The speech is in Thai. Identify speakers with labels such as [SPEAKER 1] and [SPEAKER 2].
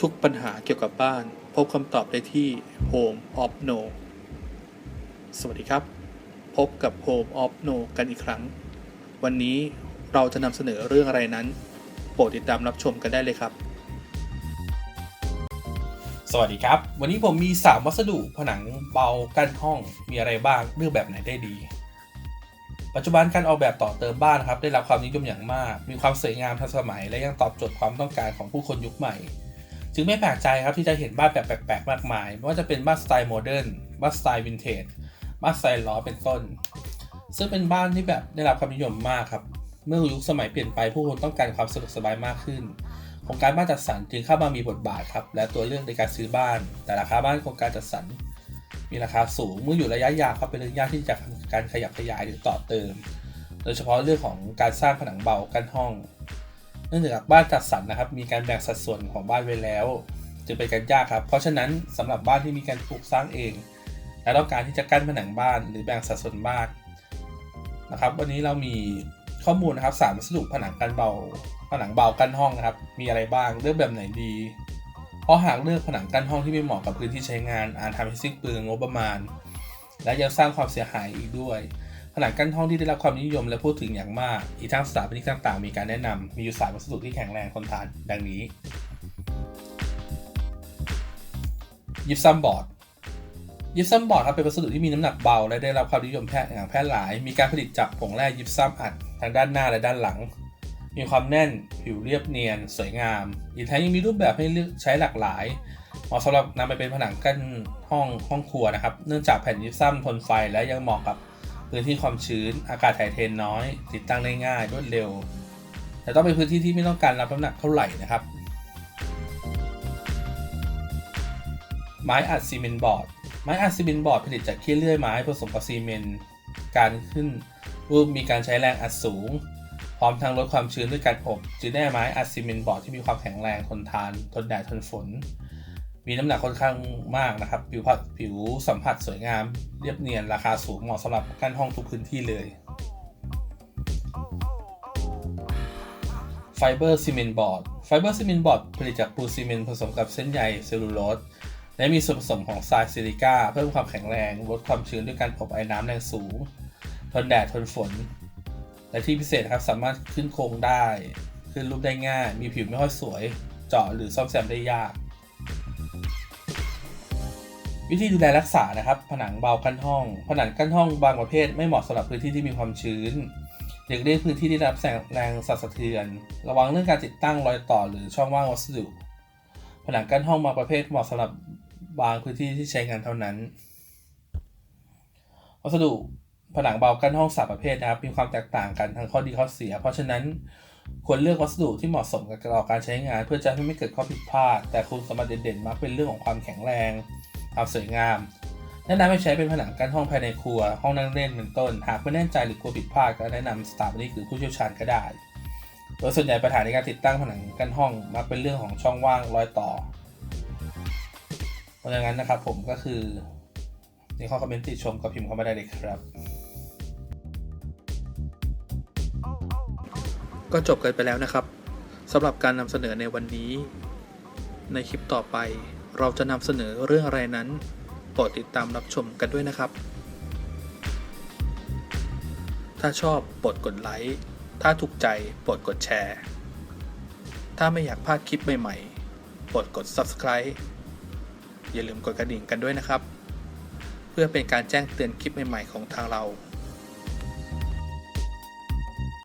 [SPEAKER 1] ทุกับบ้าน พบคำตอบได้ที่ Home of No สวัสดีครับ พบกับ Home of No กันอีกครั้ง วันนี้เราจะนำเสนอเรื่องอะไรนั้น โปรดติดตามรับชมกันได้เลยครับ
[SPEAKER 2] สวัสดีครับ วันนี้ผมมี 3 วัสดุผนังเบากั้นห้องมีอะไรบ้างเลือกแบบไหนได้ดี ปัจจุบันการออกแบบต่อเติมบ้านครับได้รับความนิยมอย่างมาก มีความสวยงามทันสมัย และยังตอบโจทย์ความต้องการของผู้คนยุคใหม่ จึงไม่แปลกใจครับที่จะเห็นบ้านแบบแปลกๆมากมายไม่ว่าจะเป็นบ้านสไตล์โมเดิร์นบ้านสไตล์วินเทจบ้านสไตล์ล้อเป็นต้น ซึ่งเป็นบ้านที่แบบได้รับความนิยมมากครับ เมื่อยุคสมัยเปลี่ยนไปผู้คนต้องการความสะดวกสบายมากขึ้นโครงการบ้านจัดสรรจึงเข้ามามีบทบาทครับและตัวเลือกในการซื้อบ้าน แต่ราคาบ้านโครงการจัดสรรมีราคาสูงเมื่ออยู่ระยะยาวครับเป็นเรื่องยากที่จะการขยับขยายหรือต่อเติม โดยเฉพาะเรื่องของการสร้างผนังเบากั้นห้อง เนื่องจากบ้านจัดสรรนะครับ มีการแบ่งสัดส่วนของบ้านไว้แล้ว จึงเป็นการยากครับ เพราะฉะนั้นสำหรับบ้านที่มีการปลูกสร้างเอง และต้องการที่จะกั้นผนังบ้านหรือแบ่งสัดส่วนบ้านนะครับ วันนี้เรามีข้อมูลนะครับสามวัสดุผนังกันเบา ผนังเบากั้นห้องนะครับ มีอะไรบ้างเลือกแบบไหนดีเพราะหากเลือกผนังกั้นห้องที่ไม่เหมาะกับพื้นที่ใช้งานอาจทำให้สิ้นเปลืองงบประมาณ และยังสร้างความเสียหายอีกด้วย ผนังกั้นห้องที่ได้รับความนิยมและพูดถึงอย่างมาก อีกทั้งสถาปนิกต่างๆ มีการแนะนำมีอยู่สามวัสดุที่แข็งแรงทนทานดังนี้ ยิปซัมบอร์ด ยิปซัมบอร์ดครับเป็นวัสดุที่มีน้ำหนักเบา และได้รับความนิยมแพร่อย่างแพร่หลาย มีการผลิตจากผงแร่ยิปซัมอัดทางด้านหน้าและด้านหลัง มีความแน่น ผิวเรียบเนียน สวยงาม อีกทั้งยังมีรูปแบบให้เลือกใช้หลากหลายเหมาะสำหรับนำไปเป็นผนังกั้นห้องห้องครัวนะครับ เนื่องจากแผ่นยิปซัมทนไฟและยังเหมาะกับ พื้นที่ความชื้น อากาศถ่ายเทน้อย ติดตั้งได้ง่ายรวดเร็ว แต่ต้องเป็นพื้นที่ที่ไม่ต้องการรับน้ำหนักเท่าไหร่นะครับ ไม้อัดซีเมนต์บอร์ด ไม้อัดซีเมนต์บอร์ดผลิตจากขี้เลื่อยไม้ผสมกับซีเมนต์การขึ้นรูปมีการใช้แรงอัดสูง พร้อมทั้งลดความชื้นด้วยการอบ จึงได้ไม้อัดซีเมนต์บอร์ดที่มีความแข็งแรงทนทาน ทนแดดทนฝน มีน้ำหนักค่อนข้างมากนะครับ ผิวผัดผิวสัมผัสสวยงาม เรียบเนียนราคาสูงเหมาะสำหรับกั้นห้องทุกพื้นที่เลยไฟเบอร์ซีเมนต์บอร์ดไฟเบอร์ซีเมนต์บอร์ดผลิตจากปูนซีเมนต์ผสมกับเส้นใยเซลลูโลสและมีส่วนผสมของทรายซิลิก้าเพิ่มความแข็งแรงลดความชื้นด้วยการอบไอ้น้ำแรงสูง ทนแดดทนฝน และที่พิเศษครับสามารถขึ้นโครงได้ ขึ้นรูปได้ง่าย มีผิวไม่ค่อยสวย เจาะหรือซ่อมแซมได้ยาก วิธีดูแลรักษานะครับ ผนังเบากั้นห้อง ผนังกั้นห้องบางประเภทไม่เหมาะสำหรับพื้นที่ที่มีความชื้นหลีกเลี่ยงพื้นที่ที่รับแสงแรงสั่นสะเทือน ระวังเรื่องการติดตั้งรอยต่อหรือช่องว่างวัสดุ ผนังกั้นห้องบางประเภทเหมาะสำหรับบางพื้นที่ที่ใช้งานเท่านั้น วัสดุผนังเบากั้นห้องสามประเภทนะครับ มีความแตกต่างกันทั้งข้อดีข้อเสีย เพราะฉะนั้นควรเลือกวัสดุที่เหมาะสมกับการใช้งาน เพื่อจะให้ไม่เกิดข้อผิดพลาด แต่คุณสมบัติเด่นๆมักเป็นเรื่องของความแข็งแรง ความสวยงามแนะนำให้ใช้เป็นผนังกั้นห้องภายในครัว ห้องนั่งเล่นเป็นต้น หากไม่แน่ใจหรือกลัวผิดพลาดก็แนะนำสถาปนิกหรือผู้เชี่ยวชาญก็ได้ โดยส่วนใหญ่ปัญหาในการติดตั้งผนังกั้นห้องมักเป็นเรื่องของช่องว่างรอยต่อ เพราะฉะนั้นนะครับผมก็คือในข้อคอมเมนต์ติชมก็พิมพ์เข้ามาได้เลยครับ
[SPEAKER 1] ก็จบกันไปแล้วนะครับสำหรับการนำเสนอในวันนี้ ในคลิปต่อไป เราจะนำเสนอเรื่องอะไรนั้นโปรดติดตามรับชมกันด้วยนะครับ ถ้าชอบโปรดกดไลค์ถ้าถูกใจโปรดกดแชร์ ถ้าไม่อยากพลาดคลิปใหม่ๆโปรดกด subscribe อย่าลืมกดกระดิ่งกันด้วยนะครับ เพื่อเป็นการแจ้งเตือนคลิปใหม่ๆของทางเรา